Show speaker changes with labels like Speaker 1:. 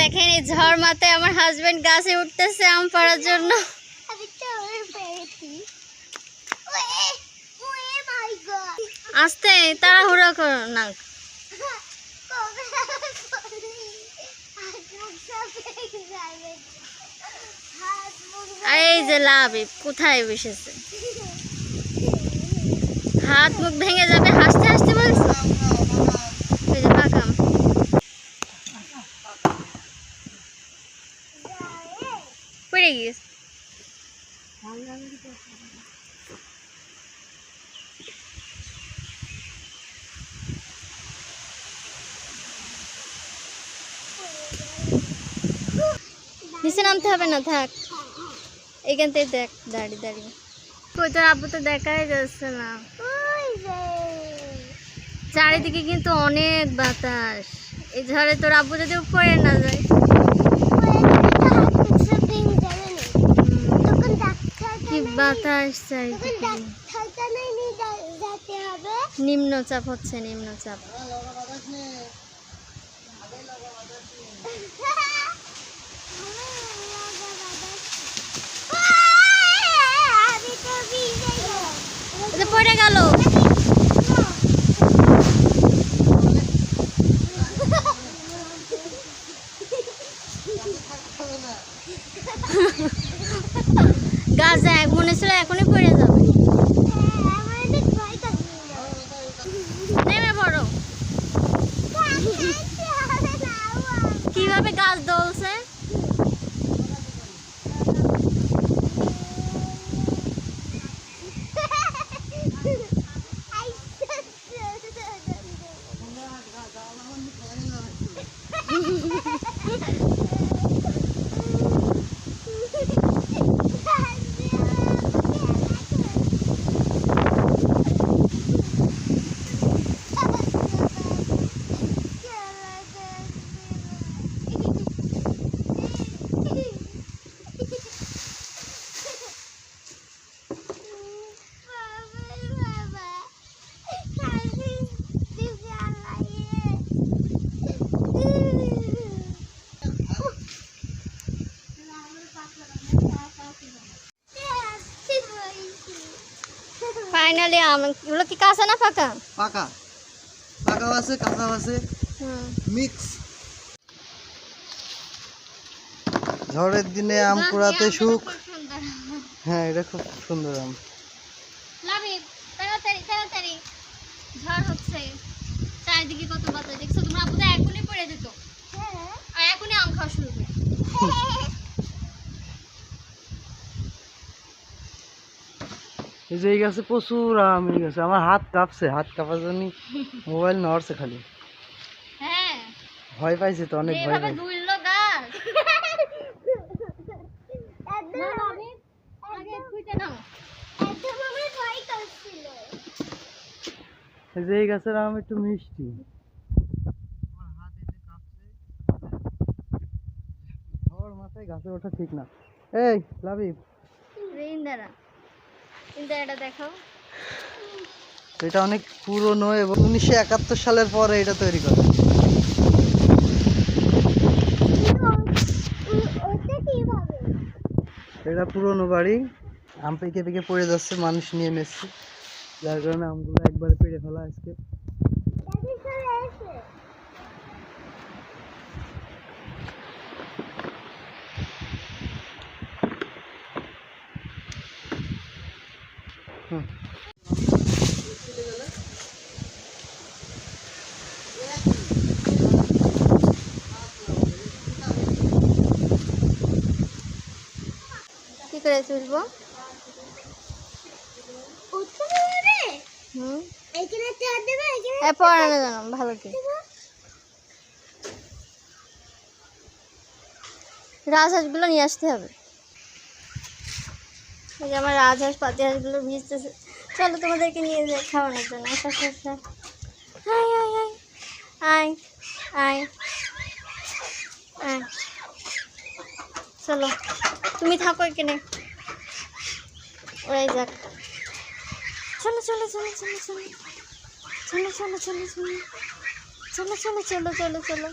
Speaker 1: দেখেন, এই ঝড় মাথায় আমার হাজবেন্ড গাছে উঠতেছে আম পাড়ার জন্য। আস্তে, তাড়াহুড়ো করো না। এই যে লাভ কোথায় বসেছে? হাত মুখ ভেঙে যাবে হাসতে হাসতে বলছে এই যে পাকাম পড়ে গিয়েছে নিচে নামতে হবে না থাক এখান থেকে দেখ দাঁড়িয়ে দাঁড়িয়ে কই তোর আব্বু তো দেখাই যাচ্ছে না
Speaker 2: ওই যে
Speaker 1: চারিদিকে কিন্তু অনেক বাতাস। এই ঝড়ে তোর আব্বু যদি উপরে না যায়। কি বাতাস চারিদিকে। নিম্নচাপ হচ্ছে, নিম্নচাপ। পড়ে গেল। গাছ এক মনে ছিল এখনই পড়ে যাবে। নেমে পড়ো
Speaker 2: কাছে হবে না, আবার।
Speaker 1: কীভাবে গাছ দলছে ফাইনালি আম এগুলো কি কাঁচা না পাকা?
Speaker 3: পাকা। পাকাও আছে কাঁচাও আছে।
Speaker 1: হুম।
Speaker 3: মিক্স ঝড়ের দিনে আম কুড়াতে সুখ। হ্যাঁ এটা খুব সুন্দর আম।
Speaker 1: তাড়াতাড়ি তাড়াতাড়ি। ঝড় হচ্ছে। চারিদিকে কত বাতাস। দেখছ তোমরা আপু তো এখনই পড়ে যেত। আর এখনই আম খাওয়া শুরু করে
Speaker 3: এই যে এই গাছে প্রচুর আম এই গাছে। আমার হাত কাঁপছে হাত কাঁপার জন্য মোবাইল নড়ছে খালি।
Speaker 1: হ্যাঁ।
Speaker 3: ভয় পাইছে তো অনেক ভয় পাইছে। যে এই গাছের আম একটু মিষ্টি। মাথায় গাছে ওঠা ঠিক না। এই লাভিব
Speaker 1: দেখাও।
Speaker 3: এটা অনেক পুরনো এবং উনিশশো একাত্তর সালের পরে এটা তৈরি করা। এটা পুরনো বাড়ি। আম পেকে পেকে পড়ে যাচ্ছে মানুষ নিয়ে নেচ্ছে যার কারণে আমগুলো একবারে পেড়ে ফেলা আজকে
Speaker 2: দাদি চলে এসে
Speaker 3: হুম।
Speaker 1: কি করে তুলবো? হুম। পড়ানো জানো ভালো কি? রাজহাঁসগুলো নিয়ে আসতে হবে। যে আমার রাজহাঁস পাতি হাঁসগুলো ভিজতেছে। চলো তোমাদেরকে নিয়ে যাই খাওয়ানোর জন্য। আসো আয় আয় আয়। আয় আয় আয়। চলো, তুমি থাকো এখানে। ওরাই যাক। চলো চলো চলো চলো চলো।
Speaker 2: চলো চলো চলো চলো। চলো চলো চলো চলো চলো।